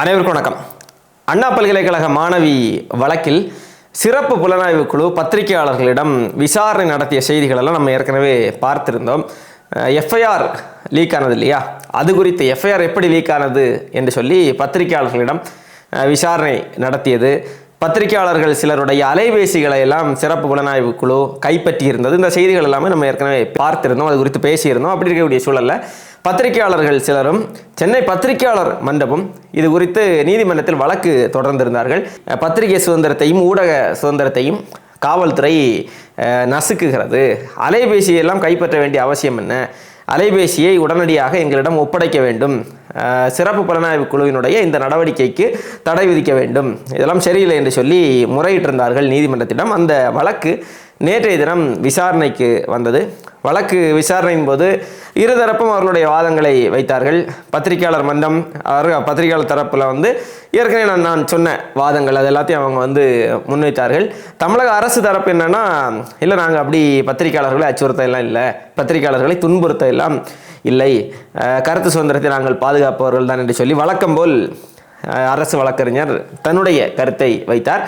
அனைவருக்கும் வணக்கம். அண்ணா பல்கலைக்கழக மாணவி வழக்கில் சிறப்பு புலனாய்வு குழு பத்திரிகையாளர்களிடம் விசாரணை நடத்திய செய்திகளெல்லாம் நம்ம ஏற்கனவே பார்த்திருந்தோம். எஃப்ஐஆர் லீக் ஆனது இல்லையா? அது குறித்து எஃப்ஐஆர் எப்படி லீக் ஆனது என்று சொல்லி பத்திரிகையாளர்களிடம் விசாரணை நடத்தியது. பத்திரிகையாளர்கள் சிலருடைய அலைபேசிகளை எல்லாம் சிறப்பு புலனாய்வு குழு கைப்பற்றியிருந்தது. இந்த செய்திகள் எல்லாமே நம்ம ஏற்கனவே பார்த்திருந்தோம். அது குறித்து பேசியிருந்தோம். அப்படி இருக்கக்கூடிய சூழலில் பத்திரிகையாளர்கள் சிலரும் சென்னை பத்திரிகையாளர் மண்டபம் இது குறித்து நீதிமன்றத்தில் வழக்கு தொடர்ந்திருந்தார்கள். பத்திரிகை சுதந்திரத்தையும் ஊடக சுதந்திரத்தையும் காவல்துறை நசுக்குகிறது. அலைபேசியெல்லாம் கைப்பற்ற வேண்டிய அவசியம் என்ன? அலைபேசியை உடனடியாக எங்களிடம் ஒப்படைக்க வேண்டும். சிறப்பு புலனாய்வு குழுவினுடைய இந்த நடவடிக்கைக்கு தடை விதிக்க வேண்டும். இதெல்லாம் சரியில்லை என்று சொல்லி முறையிட்டிருந்தார்கள் நீதிமன்றத்திடம். அந்த வழக்கு நேற்றைய தினம் விசாரணைக்கு வந்தது. வழக்கு விசாரணையின் போது இருதரப்பும் அவர்களுடைய வாதங்களை வைத்தார்கள். பத்திரிகையாளர் மன்றம் அவர் பத்திரிகையாளர் தரப்பில் வந்து ஏற்கனவே நான் நான் சொன்ன வாதங்கள் அது எல்லாத்தையும் அவங்க வந்து முன்வைத்தார்கள். தமிழக அரசு தரப்பு என்னென்னா இல்லை நாங்கள் அப்படி பத்திரிகையாளர்களை அச்சுறுத்த எல்லாம் இல்லை. பத்திரிகையாளர்களை துன்புறுத்த எல்லாம் இல்லை. கருத்து சுதந்திரத்தை நாங்கள் பாதுகாப்பவர்கள் தான் என்று சொல்லி வழக்கம் போல் அரசு வழக்கறிஞர் தன்னுடைய கருத்தை வைத்தார்.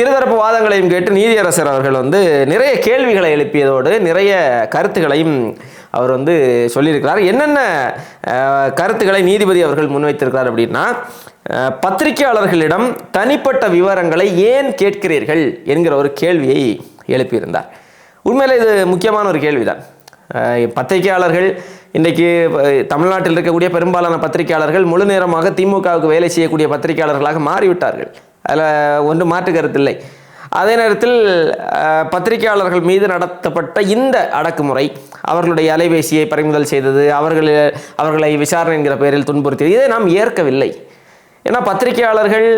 இருதரப்பு வாதங்களையும் கேட்டு நீதியரசர் அவர்கள் வந்து நிறைய கேள்விகளை எழுப்பியதோடு நிறைய கருத்துக்களையும் அவர் வந்து சொல்லியிருக்கிறார். என்னென்ன கருத்துக்களை நீதிபதி அவர்கள் முன்வைத்திருக்கிறார் அப்படின்னா பத்திரிகையாளர்களிடம் தனிப்பட்ட விவரங்களை ஏன் கேட்கிறீர்கள் என்கிற ஒரு கேள்வியை எழுப்பியிருந்தார். உண்மையில் இது முக்கியமான ஒரு கேள்விதான். பத்திரிகையாளர்கள் இன்றைக்கு தமிழ்நாட்டில் இருக்கக்கூடிய பெரும்பாலான பத்திரிகையாளர்கள் முழு நேரமாக திமுகவுக்கு வேலை செய்யக்கூடிய பத்திரிகையாளர்களாக மாறிவிட்டார்கள். அதில் ஒன்று மாற்று கருத்தில்லை. அதே நேரத்தில் பத்திரிகையாளர்கள் மீது நடத்தப்பட்ட இந்த அடக்குமுறை அவர்களுடைய அலைபேசியை பறிமுதல் செய்தது அவர்கள் அவர்களை விசாரணை என்கிற பெயரில் துன்புறுத்தியது இதை நாம் ஏற்கவில்லை. ஏன்னா பத்திரிகையாளர்கள்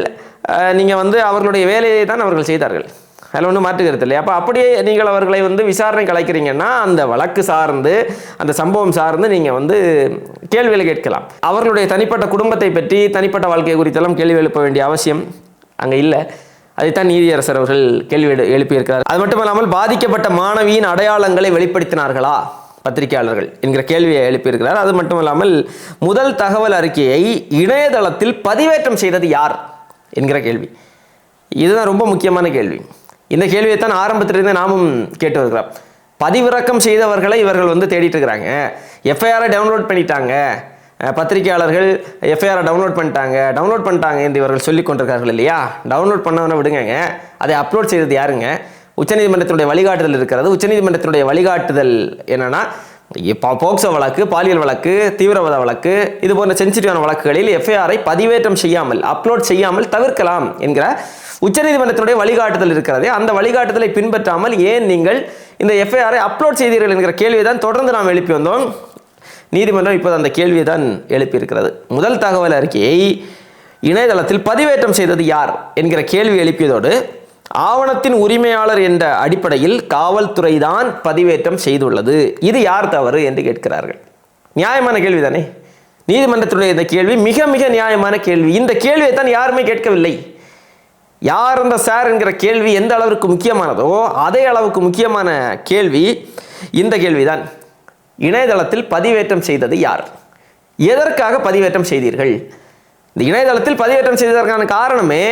நீங்கள் வந்து அவர்களுடைய வேலையை தான் அவர்கள் செய்தார்கள். அதில் ஒன்றும் மாற்றுக்கிறது இல்லை. அப்போ அப்படியே நீங்கள் அவர்களை வந்து விசாரணை கலைக்கிறீங்கன்னா அந்த வழக்கு சார்ந்து அந்த சம்பவம் சார்ந்து நீங்கள் வந்து கேள்விகளை கேட்கலாம். அவர்களுடைய தனிப்பட்ட குடும்பத்தை பற்றி தனிப்பட்ட வாழ்க்கை குறித்தெல்லாம் கேள்வி எழுப்ப வேண்டிய அவசியம் அங்கே இல்லை. அதைத்தான் நீதியரசர் அவர்கள் கேள்வி எழுப்பியிருக்கிறார். அது மட்டும் இல்லாமல் பாதிக்கப்பட்ட மாணவியின் அடையாளங்களை வெளிப்படுத்தினார்களா? பத்திரிகையாளர்கள் என்கிற கேள்வியை எழுப்பியிருக்கிறார். அது மட்டும் இல்லாமல் முதல் தகவல் அறிக்கையை இணையதளத்தில் பதிவேற்றம் செய்தது யார்? என்கிற கேள்வி. இதுதான் ரொம்ப முக்கியமான கேள்வி. இந்த கேள்வியை தான் ஆரம்பத்திலிருந்து நாமும் கேட்டு வருகிறோம். பதிவிறக்கம் செய்தவர்களை இவர்கள் வந்து தேடிட்டு இருக்கிறாங்க. எஃப்ஐஆரை டவுன்லோட் பண்ணிட்டாங்க. பத்திரிகையாளர்கள் எஃப்ஐஆரை டவுன்லோட் பண்ணிட்டாங்க. டவுன்லோட் பண்ணிட்டாங்க என்று இவர்கள் சொல்லிக் கொண்டிருக்கார்கள் இல்லையா? டவுன்லோட் பண்ணவன விடுங்க அதை அப்லோட் செய்தது யாருங்க? உச்சநீதிமன்றத்தினுடைய வழிகாட்டுதல் இருக்கிறது. உச்சநீதிமன்றத்தினுடைய வழிகாட்டுதல் என்னன்னா இப்போ போக்சோ வழக்கு பாலியல் வழக்கு தீவிரவாத வழக்கு இது போன்ற சென்சிட்டிவான வழக்குகளில் எஃப்ஐஆரை பதிவேற்றம் செய்யாமல் அப்லோட் செய்யாமல் தவிர்க்கலாம் என்கிற உச்சநீதிமன்றத்தினுடைய வழிகாட்டுதல் இருக்கிறதே. அந்த வழிகாட்டுதலை பின்பற்றாமல் ஏன் நீங்கள் இந்த எஃப்ஐஆரை அப்லோட் செய்தீர்கள் என்கிற கேள்வியை தான் தொடர்ந்து நாம் எழுப்பி வந்தோம். நீதிமன்றம் இப்போது அந்த கேள்வியை தான் எழுப்பியிருக்கிறது. முதல் தகவல் அறிக்கையை இணையதளத்தில் பதிவேற்றம் செய்தது யார் என்கிற கேள்வி எழுப்பியதோடு ஆவணத்தின் உரிமையாளர் என்ற அடிப்படையில் காவல்துறை தான் பதிவேற்றம் செய்துள்ளது. இது யார் தவறு என்று கேட்கிறார்கள். நியாயமான கேள்வி தானே நீதிமன்றத்தினுடைய இந்த கேள்வி மிக மிக நியாயமான கேள்வி. இந்த கேள்வியை தான் யாருமே கேட்கவில்லை. யார் அந்த சார் என்கிற கேள்வி எந்த அளவிற்கு முக்கியமானதோ அதே அளவுக்கு முக்கியமான கேள்வி இந்த கேள்விதான். இணையதளத்தில் பதிவேற்றம் செய்தது யார்? எதற்காக பதிவேற்றம் செய்தீர்கள்? இந்த இணையதளத்தில் பதிவேற்றம் செய்ததற்கான காரணமே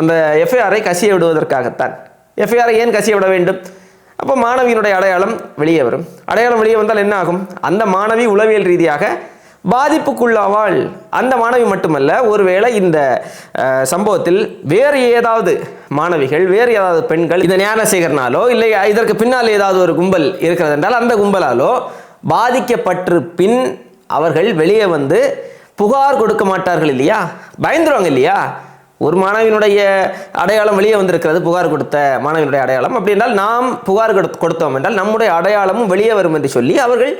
அந்த எஃப்ஐஆரை கசிய விடுவதற்காகத்தான் எஃப்ஐஆரை ஏன் கசிய விட வேண்டும்? அப்போ மாணவியினுடைய அடையாளம் வெளியே வரும். அடையாளம் வெளியே வந்தால் என்ன ஆகும்? அந்த மாணவி உளவியல் ரீதியாக பாதிப்புக்குள்ளாவாள். அந்த மாணவி மட்டுமல்ல ஒருவேளை இந்த சம்பவத்தில் வேறு ஏதாவது மாணவிகள் வேறு ஏதாவது பெண்கள் இந்த ஞானசேகரனாலோ இல்லை இதற்கு பின்னால் ஏதாவது ஒரு கும்பல் இருக்கிறது என்றால் அந்த கும்பலாலோ பாதிக்கப்பட்டு பின் அவர்கள் வெளியே வந்து புகார் கொடுக்க மாட்டார்கள் இல்லையா? பயந்துருவாங்க இல்லையா? ஒரு மாணவியினுடைய அடையாளம் வெளியே வந்திருக்கிறது புகார் கொடுத்த மாணவியினுடைய அடையாளம். அப்படி என்றால் நாம் புகார் கொடுத்தோம் என்றால் நம்முடைய அடையாளமும் வெளியே வரும் என்று சொல்லி அவர்கள்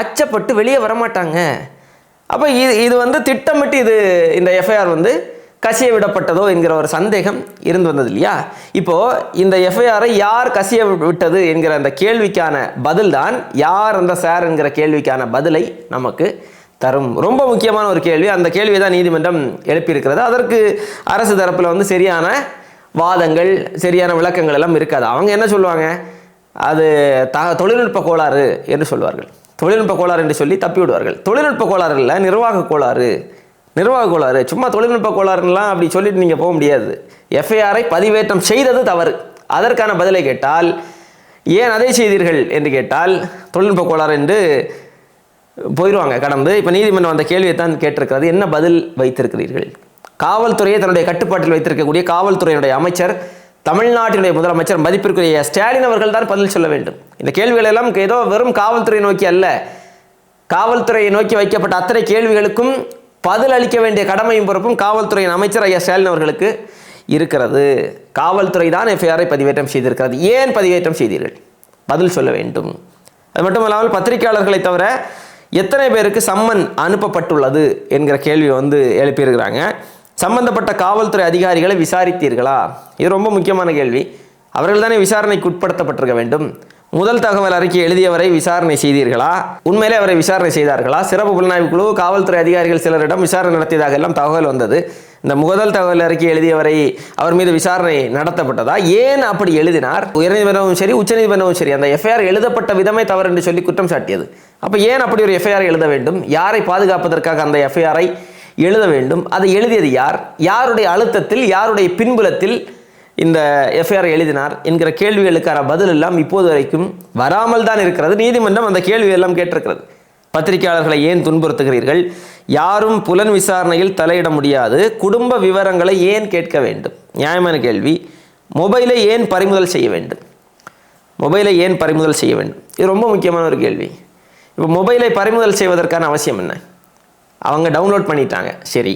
அச்சப்பட்டு வெளியே வரமாட்டாங்க. அப்போ இது இது வந்து திட்டமிட்டு இது இந்த எஃப்ஐஆர் வந்து கசிய விடப்பட்டதோ என்கிற ஒரு சந்தேகம் இருந்து வந்தது இல்லையா? இப்போது இந்த எஃப்ஐஆரை யார் கசிய விட்டது என்கிற அந்த கேள்விக்கான பதில் தான் யார் அந்த சார் என்கிற கேள்விக்கான பதிலை நமக்கு தரும். ரொம்ப முக்கியமான ஒரு கேள்வி. அந்த கேள்வியை தான் நீதிமன்றம் எழுப்பியிருக்கிறது. அதற்கு அரசு தரப்பில் வந்து சரியான வாதங்கள் சரியான விளக்கங்கள் எல்லாம் இருக்காது. அவங்க என்ன சொல்லுவாங்க? அது த தொழில்நுட்ப கோளாறு என்று சொல்வார்கள். தொழில்நுட்ப கோளாறு என்று சொல்லி தப்பி விடுவார்கள். தொழில்நுட்ப கோளாறு இல்லை நிர்வாக கோளாறு. நிர்வாக கோளாறு. சும்மா தொழில்நுட்ப கோளாறுலாம் அப்படி சொல்லிட்டு நீங்கள் போக முடியாது. எஃப்ஐஆரை பதிவேற்றம் செய்தது தவறு. அதற்கான பதிலை கேட்டால் ஏன் அதை செய்தீர்கள் என்று கேட்டால் தொழில்நுட்ப கோளாறு என்று போயிடுவாங்க கடந்து. இப்போ நீதிமன்றம் அந்த கேள்வியை தான் கேட்டிருக்கிறது. என்ன பதில் வைத்திருக்கிறீர்கள்? காவல்துறையை தன்னுடைய கட்டுப்பாட்டில் வைத்திருக்கக்கூடிய காவல்துறையினுடைய அமைச்சர் தமிழ்நாட்டினுடைய முதலமைச்சர் மதிப்பிற்குரிய ஸ்டாலின் அவர்கள் தான் பதில் சொல்ல வேண்டும். இந்த கேள்விகள் எல்லாம் ஏதோ வெறும் காவல்துறை நோக்கி அல்ல. காவல்துறையை நோக்கி வைக்கப்பட்ட அத்தனை கேள்விகளுக்கும் பதில் அளிக்க வேண்டிய கடமையும் பொறுப்பும் காவல்துறையின் அமைச்சர் ஐயா ஸ்டாலின் அவர்களுக்கு இருக்கிறது. காவல்துறை தான் எஃப்ஐஆரை பதிவேற்றம் செய்திருக்கிறது. ஏன் பதிவேற்றம் செய்தீர்கள்? பதில் சொல்ல வேண்டும். அது மட்டும் இல்லாமல் பத்திரிகையாளர்களை தவிர எத்தனை பேருக்கு சம்மன் அனுப்பப்பட்டுள்ளது என்கிற கேள்வி வந்து எழுப்பியிருக்கிறாங்க சம்பந்தப்பட்ட காவல்துறை அதிகாரிகளை விசாரித்தீர்களா? இது ரொம்ப முக்கியமான கேள்வி. அவர்கள் தானே விசாரணைக்கு உட்படுத்தப்பட்டிருக்க வேண்டும். முதல் தகவல் அறிக்கை எழுதியவரை விசாரணை செய்தீர்களா? உண்மையிலே அவரை விசாரணை செய்தார்களா? சிறப்பு புலனாய்வு குழு காவல்துறை அதிகாரிகள் சிலரிடம் விசாரணை நடத்தியதாக எல்லாம் தகவல் வந்தது. இந்த முதல் தகவல் அறிக்கை எழுதியவரை அவர் மீது விசாரணை நடத்தப்பட்டதா? ஏன் அப்படி எழுதினார்? உயர்நீதிமன்றமும் சரி உச்சநீதிமன்றமும் சரி அந்த எஃப்ஐஆர் எழுதப்பட்ட விதமே தவறு என்று சொல்லி குற்றம் சாட்டியது. அப்போ ஏன் அப்படி ஒரு எஃப்ஐஆர் எழுத வேண்டும்? யாரை பாதுகாப்பதற்காக அந்த எஃப்ஐஆரை எழுத வேண்டும்? அதை எழுதியது யார்? யாருடைய அழுத்தத்தில் யாருடைய பின்புலத்தில் இந்த எஃப்ஐஆர் எழுதினார்? என்கிற கேள்விகளுக்கான பதில் எல்லாம் இப்போது வரைக்கும் வராமல் தான் இருக்கிறது. நீதிமன்றம் அந்த கேள்வி எல்லாம் கேட்டிருக்கிறது. பத்திரிகையாளர்களை ஏன் துன்புறுத்துகிறீர்கள்? யாரும் புலன் விசாரணையில் தலையிட முடியாது. குடும்ப விவரங்களை ஏன் கேட்க வேண்டும்? நியாயமான கேள்வி. மொபைலை ஏன் பறிமுதல் செய்ய வேண்டும்? மொபைலை ஏன் பறிமுதல் செய்ய வேண்டும்? இது ரொம்ப முக்கியமான ஒரு கேள்வி. இப்போ மொபைலை பறிமுதல் செய்வதற்கான அவசியம் என்ன? அவங்க டவுன்லோட் பண்ணிட்டாங்க. சரி.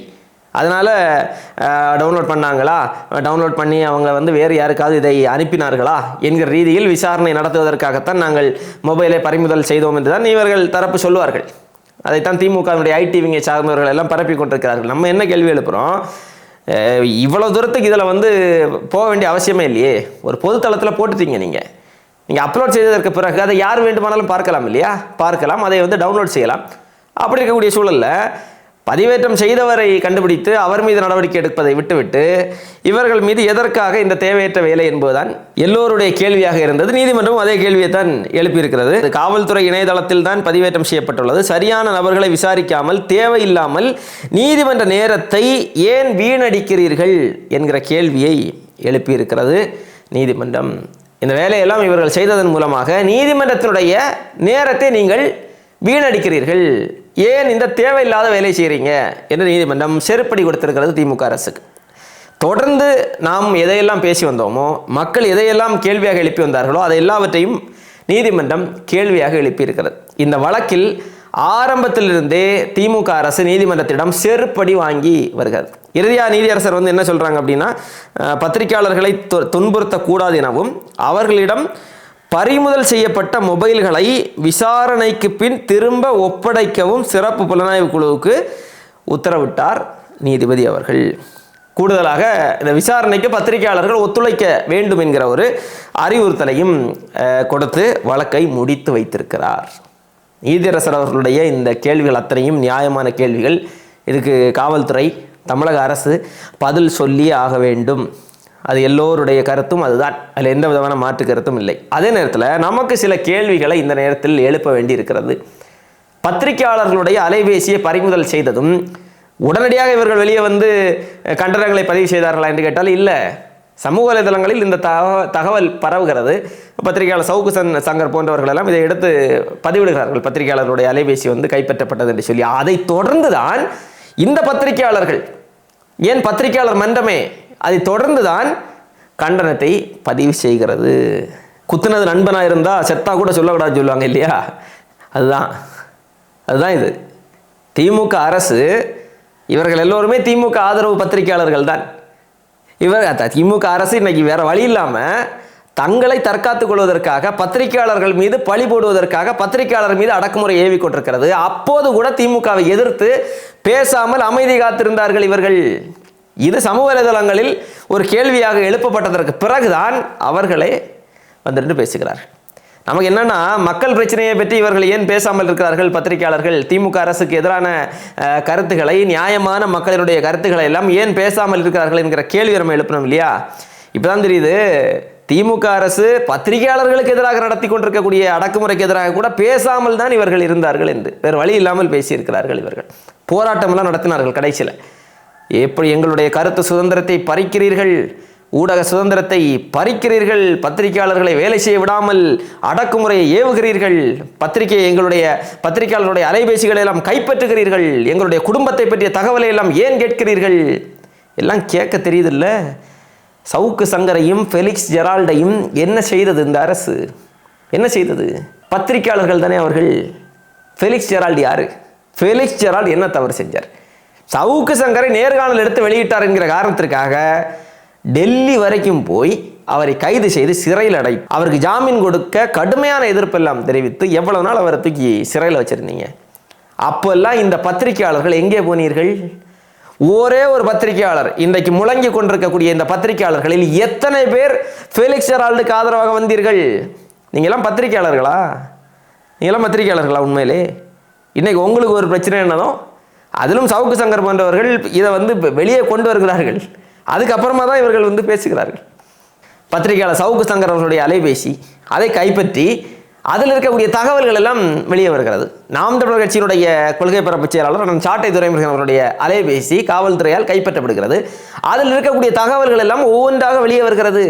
அதனால் டவுன்லோட் பண்ணாங்களா? டவுன்லோட் பண்ணி அவங்க வந்து வேறு யாருக்காவது இதை அனுப்பினார்களா? என்கிற ரீதியில் விசாரணை நடத்துவதற்காகத்தான் நாங்கள் மொபைலை பறிமுதல் செய்தோம் என்று தான் இவர்கள் தரப்பு சொல்லுவார்கள். அதைத்தான் திமுகவினுடைய ஐடிவிங்கை சார்ந்தவர்கள் எல்லாம் பரப்பி கொண்டிருக்கிறார்கள். நம்ம என்ன கேள்வி எழுப்புகிறோம் இவ்வளோ தூரத்துக்கு இதில் வந்து போக வேண்டிய அவசியமே இல்லையே. ஒரு பொதுத்தளத்தில் போட்டுட்டீங்க நீங்கள் நீங்கள் அப்லோட் செய்ததற்கு பிறகு அதை யார் வேண்டுமானாலும் பார்க்கலாம் இல்லையா? பார்க்கலாம். அதை வந்து டவுன்லோட் செய்யலாம். அப்படி இருக்கக்கூடிய சூழலில் பதிவேற்றம் செய்தவரை கண்டுபிடித்து அவர் மீது நடவடிக்கை எடுப்பதை விட்டுவிட்டு இவர்கள் மீது எதற்காக இந்த தேவையற்ற வேலை என்பதுதான் எல்லோருடைய கேள்வியாக இருந்தது. நீதிமன்றம் அதே கேள்வியை தான் எழுப்பியிருக்கிறது. இது காவல்துறை இணையதளத்தில் தான் பதிவேற்றம் செய்யப்பட்டுள்ளது. சரியான நபர்களை விசாரிக்காமல் தேவையில்லாமல் நீதிமன்ற நேரத்தை ஏன் வீணடிக்கிறீர்கள் என்கிற கேள்வியை எழுப்பியிருக்கிறது நீதிமன்றம். இந்த வேலையெல்லாம் இவர்கள் செய்ததன் மூலமாக நீதிமன்றத்தினுடைய நேரத்தை நீங்கள் வீணடிக்கிறீர்கள். ஏன் இந்த தேவையில்லாத வேலை செய்கிறீங்க என்று நீதிமன்றம் செருப்படி கொடுத்திருக்கிறது திமுக அரசுக்கு. தொடர்ந்து நாம் எதையெல்லாம் பேசி வந்தோமோ மக்கள் எதையெல்லாம் கேள்வியாக எழுப்பி வந்தார்களோ அதை எல்லாவற்றையும் நீதிமன்றம் கேள்வியாக எழுப்பியிருக்கிறது. இந்த வழக்கில் ஆரம்பத்திலிருந்தே திமுக அரசு நீதிமன்றத்திடம் செருப்படி வாங்கி வருகிறது. இறுதியாக நீதியரசர் வந்து என்ன சொல்கிறாங்க அப்படின்னா பத்திரிகையாளர்களை துன்புறுத்தக்கூடாது எனவும் அவர்களிடம் பறிமுதல் செய்யப்பட்ட மொபைல்களை விசாரணைக்கு பின் திரும்ப ஒப்படைக்கவும் சிறப்பு புலனாய்வு குழுவுக்கு உத்தரவிட்டார் நீதிபதி அவர்கள். கூடுதலாக இந்த விசாரணைக்கு பத்திரிகையாளர்கள் ஒத்துழைக்க வேண்டும் என்கிற ஒரு அறிவுறுத்தலையும் கொடுத்து வழக்கை முடித்து வைத்திருக்கிறார். நீதியரசர் அவர்களுடைய இந்த கேள்விகள் அத்தனையும் நியாயமான கேள்விகள். இதுக்கு காவல்துறை தமிழக அரசு பதில் சொல்லியே ஆக வேண்டும். அது எல்லோருடைய கருத்தும் அதுதான். அதில் எந்த விதமான மாற்று கருத்தும் இல்லை. அதே நேரத்தில் நமக்கு சில கேள்விகளை இந்த நேரத்தில் எழுப்ப வேண்டி இருக்கிறது பத்திரிகையாளர்களுடைய அலைபேசியை பறிமுதல் செய்ததும் உடனடியாக இவர்கள் வெளியே வந்து கண்டனங்களை பதிவு செய்தார்களா? என்று கேட்டால் இல்லை. சமூக வலைதளங்களில் இந்த தகவ தகவல் பரவுகிறது. பத்திரிகையாளர் சவுக்கு சன் சங்கர் போன்றவர்கள் எல்லாம் இதை எடுத்து பதிவிடுகிறார்கள். பத்திரிகையாளருடைய அலைபேசி வந்து கைப்பற்றப்பட்டது என்று சொல்லி. அதை தொடர்ந்து தான் இந்த பத்திரிகையாளர்கள் ஏன் பத்திரிகையாளர் மன்றமே அதை தொடர்ந்து தான் கண்டனத்தை பதிவு செய்கிறது. குத்துனது நண்பனாக இருந்தால் செத்தா கூட சொல்லக்கூடாது சொல்லுவாங்க இல்லையா? அதுதான். அதுதான் இது. திமுக அரசு இவர்கள் எல்லோருமே திமுக ஆதரவு பத்திரிகையாளர்கள் தான். இவர் திமுக அரசு இன்னைக்கு வேற வழி இல்லாம தங்களை தற்காத்துக் கொள்வதற்காக பத்திரிகையாளர்கள் மீது பழி போடுவதற்காக பத்திரிகையாளர் மீது அடக்குமுறை ஏவி கொண்டிருக்கிறது. அப்போது கூட திமுகவை எதிர்த்து பேசாமல் அமைதி காத்திருந்தார்கள் இவர்கள். இது சமூக வலைதளங்களில் ஒரு கேள்வியாக எழுப்பப்பட்டதற்கு பிறகுதான் அவர்களே வந்திருந்து பேசுகிறார்கள். நமக்கு என்னன்னா மக்கள் பிரச்சனையை பற்றி இவர்கள் ஏன் பேசாமல் இருக்கிறார்கள்? பத்திரிகையாளர்கள் திமுக அரசுக்கு எதிரான கருத்துக்களை நியாயமான மக்களினுடைய கருத்துக்களை எல்லாம் ஏன் பேசாமல் இருக்கிறார்கள் என்கிற கேள்வி நம்ம எழுப்பணும் இல்லையா? இப்பதான் தெரியுது திமுக அரசு பத்திரிகையாளர்களுக்கு எதிராக நடத்தி கொண்டிருக்கக்கூடிய அடக்குமுறைக்கு எதிராக கூட பேசாமல் தான் இவர்கள் இருந்தார்கள் என்று. வேறு வழி இல்லாமல் பேசியிருக்கிறார்கள் இவர்கள். போராட்டமெல்லாம் நடத்தினார்கள் கடைசியில். எப்படி எங்களுடைய கருத்து சுதந்திரத்தை பறிக்கிறீர்கள்? ஊடக சுதந்திரத்தை பறிக்கிறீர்கள் பத்திரிகையாளர்களை வேலை செய்ய விடாமல் அடக்குமுறையை ஏவுகிறீர்கள் பத்திரிகை எங்களுடைய பத்திரிகையாளருடைய அலைபேசிகளை எல்லாம் கைப்பற்றுகிறீர்கள் எங்களுடைய குடும்பத்தை பற்றிய தகவலை எல்லாம் ஏன் கேட்கிறீர்கள்? எல்லாம் கேட்க தெரியுதில்ல? சவுக்கு சங்கரையும் ஃபெலிக்ஸ் ஜெரால்டையும் என்ன செய்தது இந்த அரசு? என்ன செய்தது? பத்திரிகையாளர்கள் தானே அவர்கள். ஃபெலிக்ஸ் ஜெரால்டு யாரு? ஃபெலிக்ஸ் ஜெரால்டு என்ன தவறு செஞ்சார்? சவுக்கு சங்கரை நேர்காணல் எடுத்து வெளியிட்டார் என்கிற காரணத்திற்காக டெல்லி வரைக்கும் போய் அவரை கைது செய்து சிறையில் அடை அவருக்கு ஜாமீன் கொடுக்க கடுமையான எதிர்ப்பெல்லாம் தெரிவித்து எவ்வளவு நாள் அவரை தூக்கி சிறையில் வச்சிருந்தீங்க? அப்போல்லாம் இந்த பத்திரிகையாளர்கள் எங்கே போனீர்கள்? ஒரே ஒரு பத்திரிகையாளர் இன்றைக்கு முழங்கி கொண்டிருக்கக்கூடிய இந்த பத்திரிகையாளர்களில் எத்தனை பேர் ஃபேலிக்ஸ் ஜெரால்டுக்கு ஆதரவாக வந்தீர்கள்? நீங்களாம் பத்திரிகையாளர்களா? நீங்களாம் பத்திரிகையாளர்களா உண்மையிலே? இன்னைக்கு உங்களுக்கு ஒரு பிரச்சனை என்னதோ அதிலும் சவுக்கு சங்கர் போன்றவர்கள் இதை வந்து வெளியே கொண்டு வருகிறார்கள். அதுக்கப்புறமா தான் இவர்கள் வந்து பேசுகிறார்கள். பத்திரிகையாளர் சவுக்கு சங்கர் அவர்களுடைய அலைபேசி அதை கைப்பற்றி அதில் இருக்கக்கூடிய தகவல்கள் எல்லாம் வெளியே வருகிறது. நாம் தமிழர் கட்சியினுடைய கொள்கை பரப்பு செயலாளர் நம் சாட்டை துரைமுருகன் அவருடைய அலைபேசி காவல்துறையால் கைப்பற்றப்படுகிறது. அதில் இருக்கக்கூடிய தகவல்கள் எல்லாம் ஒவ்வொன்றாக வெளியே வருகிறது.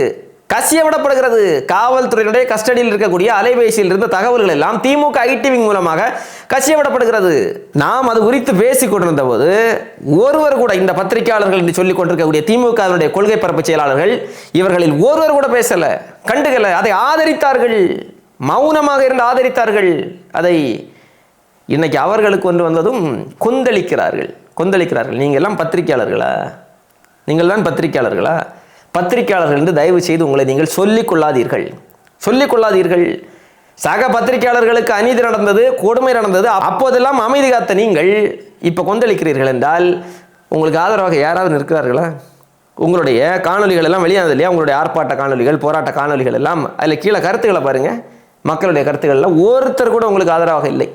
கசிய விடப்படுகிறது காவல்துறையினுடைய கஸ்டடியில் இருக்கக்கூடிய அலைபேசியில் இருந்த தகவல்கள் எல்லாம் திமுக ஐடிவிங் மூலமாக கசிய விடப்படுகிறது நாம் அது குறித்து பேசிக் கொண்டிருந்த போது ஒருவர் கூட இந்த பத்திரிகையாளர்கள் என்று சொல்லிக் கொண்டிருக்கக்கூடிய திமுகவினுடைய கொள்கை பரப்பு செயலாளர்கள் இவர்களில் ஒருவர் கூட பேசல. கண்டுகல அதை ஆதரித்தார்கள். மௌனமாக இருந்து ஆதரித்தார்கள். அதை இன்னைக்கு அவர்களுக்கு கொண்டு வந்ததும் கொந்தளிக்கிறார்கள். கொந்தளிக்கிறார்கள். நீங்கள் எல்லாம் பத்திரிகையாளர்களா? நீங்கள் தான் பத்திரிகையாளர்களா? பத்திரிகையாளர்கள் என்று தயவு செய்து உங்களை நீங்கள் சொல்லிக் கொள்ளாதீர்கள் சொல்லிக் கொள்ளாதீர்கள் சக பத்திரிகையாளர்களுக்கு அநீதி நடந்தது கொடுமை நடந்தது அப்போதெல்லாம் அமைதி காத்த நீங்கள் இப்போ கொந்தளிக்கிறீர்கள் என்றால் உங்களுக்கு ஆதரவாக யாராவது நிற்கிறார்களா? உங்களுடைய காணொலிகள் எல்லாம் வெளியானது இல்லையா? உங்களுடைய ஆர்ப்பாட்ட காணொலிகள் போராட்ட காணொலிகள் எல்லாம் அதில் கீழே கருத்துக்களை பாருங்கள் மக்களுடைய கருத்துக்கள்லாம் ஒருத்தர் கூட உங்களுக்கு ஆதரவாக இல்லை.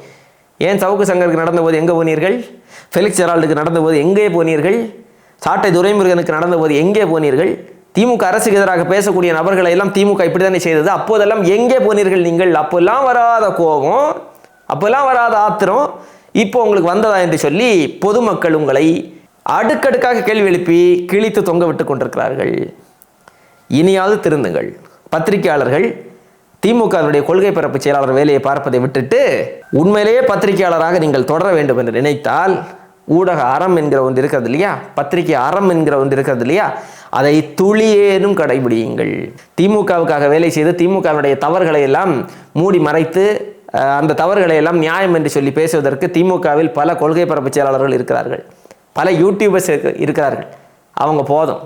ஏன் சவுக்கு சங்கருக்கு நடந்தபோது எங்கே போனீர்கள்? ஃபெலிக்ஸ் ஜெரால்டுக்கு நடந்தபோது எங்கே போனீர்கள்? சாட்டை துரைமுருகனுக்கு நடந்தபோது எங்கே போனீர்கள்? திமுக அரசுக்கு எதிராக பேசக்கூடிய நபர்களை எல்லாம் திமுக இப்படி தானே செய்தது? அப்போதெல்லாம் எங்கே போனீர்கள் நீங்கள்? அப்போல்லாம் வராத கோபம் அப்போல்லாம் வராத ஆத்திரம் இப்போ உங்களுக்கு வந்ததா என்று சொல்லி பொதுமக்கள் உங்களை அடுக்கடுக்காக கேள்வி எழுப்பி கிழித்து தொங்க விட்டு கொண்டிருக்கிறார்கள். இனியாவது திருந்துங்கள். பத்திரிகையாளர்கள் திமுகவினுடைய கொள்கை பரப்பு செயலாளர் வேலையை பார்ப்பதை விட்டுட்டு உண்மையிலேயே பத்திரிகையாளராக நீங்கள் தொடர வேண்டும் என்று நினைத்தால் ஊடக அறம் என்கிற ஒன்று இருக்கிறது இல்லையா? பத்திரிகை அறம் என்கிற ஒன்று இருக்கிறது இல்லையா? அதை துளியேனும் கடைபிடியுங்கள். திமுகவுக்காக வேலை செய்து திமுகவினுடைய தவறுகளை எல்லாம் மூடி மறைத்து அந்த தவறுகளை எல்லாம் நியாயம் என்று சொல்லி பேசுவதற்கு திமுகவில் பல கொள்கை பரப்பு செயலாளர்கள் இருக்கிறார்கள். பல யூடியூபர்ஸ் இருக்கு- இருக்கிறார்கள். அவங்க போதும்.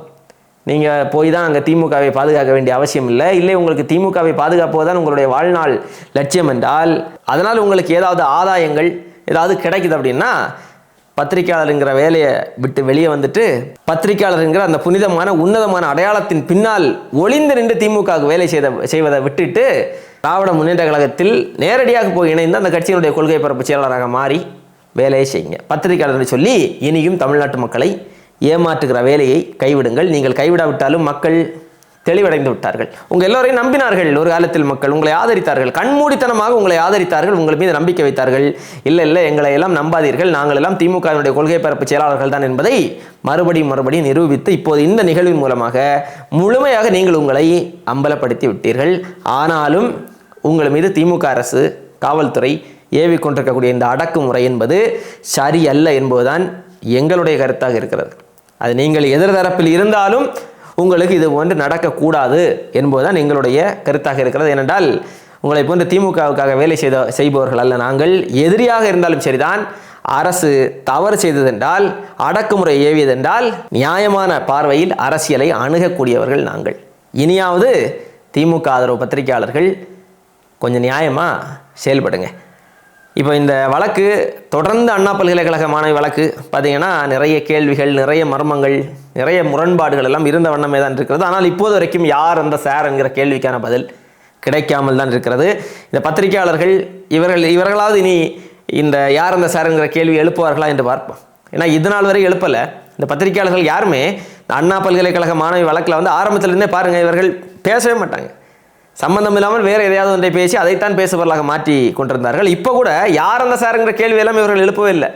நீங்கள் போய் தான் அங்கே திமுகவை பாதுகாக்க வேண்டிய அவசியம் இல்லை. இல்லை உங்களுக்கு திமுகவை பாதுகாப்பது தான் உங்களுடைய வாழ்நாள் லட்சியம் என்றால் அதனால் உங்களுக்கு ஏதாவது ஆதாயங்கள் ஏதாவது கிடைக்குது அப்படின்னா பத்திரிக்கையாளருங்கிற வேலையை விட்டு வெளியே வந்துட்டு பத்திரிக்கையாளருங்கிற அந்த புனிதமான உன்னதமான அடையாளத்தின் பின்னால் ஒளிந்து நின்று திமுகவுக்கு வேலை செய்த செய்வதை விட்டுட்டு திராவிட முன்னேற்ற கழகத்தில் நேரடியாக போய் இணைந்து அந்த கட்சியினுடைய கொள்கை பரப்பு செயலாளராக மாறி வேலையை செய்யுங்க. பத்திரிகையாளர்கள் சொல்லி இனியும் தமிழ்நாட்டு மக்களை ஏமாற்றுகிற வேலையை கைவிடுங்கள். நீங்கள் கைவிடாவிட்டாலும் மக்கள் தெளிவடைந்து விட்டார்கள். உங்கள் எல்லோரையும் நம்பினார்கள். ஒரு காலத்தில் மக்கள் உங்களை ஆதரித்தார்கள். கண்மூடித்தனமாக உங்களை ஆதரித்தார்கள். உங்கள் மீது நம்பிக்கை வைத்தார்கள். இல்லை இல்லை எங்களை எல்லாம் நம்பாதீர்கள். நாங்கள் எல்லாம் திமுகவினுடைய கொள்கை பரப்பு செயலாளர்கள் தான் என்பதை மறுபடியும் மறுபடியும் நிரூபித்து இப்போது இந்த நிகழ்வின் மூலமாக முழுமையாக நீங்கள் உங்களை அம்பலப்படுத்தி விட்டீர்கள். ஆனாலும் உங்கள் மீது திமுக அரசு காவல்துறை ஏவி கொண்டிருக்கக்கூடிய இந்த அடக்குமுறை என்பது சரியல்ல என்பதுதான் எங்களுடைய கருத்தாக இருக்கிறது. அது நீங்கள் எதிர்தரப்பில் இருந்தாலும் உங்களுக்கு இது போன்று நடக்கக்கூடாது என்பதுதான் எங்களுடைய கருத்தாக இருக்கிறது. ஏனென்றால் உங்களை போன்று திமுகவுக்காக வேலை செய்த செய்பவர்கள் அல்ல நாங்கள். எதிரியாக இருந்தாலும் சரிதான். அரசு தவறு செய்ததென்றால் அடக்குமுறை ஏவியதென்றால் நியாயமான பார்வையில் அரசியலை அணுகக்கூடியவர்கள் நாங்கள். இனியாவது திமுக ஆதரவு பத்திரிகையாளர்கள் கொஞ்சம் நியாயமாக செயல்படுங்க. இப்போ இந்த வழக்கு தொடர்ந்து அண்ணா பல்கலைக்கழக மாணவி வழக்கு பார்த்தீங்கன்னா நிறைய கேள்விகள் நிறைய மர்மங்கள் நிறைய முரண்பாடுகள் எல்லாம் இருந்த வண்ணமே தான் இருக்கிறது. ஆனால் இப்போது வரைக்கும் யார் அந்த சார் என்கிற கேள்விக்கான பதில் கிடைக்காமல் தான் இருக்கிறது. இந்த பத்திரிகையாளர்கள் இவர்கள் இவர்களாவது இனி இந்த யார் அந்த சார் என்கிற கேள்வி எழுப்புவார்களா என்று பார்ப்போம். ஏன்னா இது நாள் வரை எழுப்பலை. இந்த பத்திரிகையாளர்கள் யாருமே அண்ணா பல்கலைக்கழக மாணவி வழக்கில் வந்து ஆரம்பத்திலிருந்தே பாருங்கள் இவர்கள் பேசவே மாட்டாங்க. சம்பந்தம் இல்லாமல் வேறு எதையாவது ஒன்றை பேசி அதைத்தான் பேசுபவர்களாக மாற்றி கொண்டிருந்தார்கள். இப்போ கூட யார் அந்த சாருங்கிற கேள்வியெல்லாம் இவர்கள் எழுப்பவே இல்லை.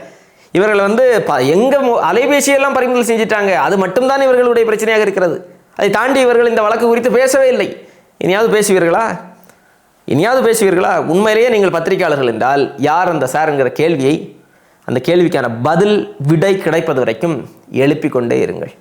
இவர்கள் வந்து ப எங்கே அலைபேசியெல்லாம் பறிமுதல் செஞ்சிட்டாங்க. அது மட்டும்தான் இவர்களுடைய பிரச்சனையாக இருக்கிறது. அதை தாண்டி இவர்கள் இந்த வழக்கு குறித்து பேசவே இல்லை. இனியாவது பேசுவீர்களா? இனியாவது பேசுவீர்களா? உண்மையிலேயே நீங்கள் பத்திரிகையாளர்கள் என்றால் யார் அந்த சாருங்கிற கேள்வியை அந்த கேள்விக்கான பதில் விடை கிடைப்பது வரைக்கும் எழுப்பிக் கொண்டே இருங்கள்.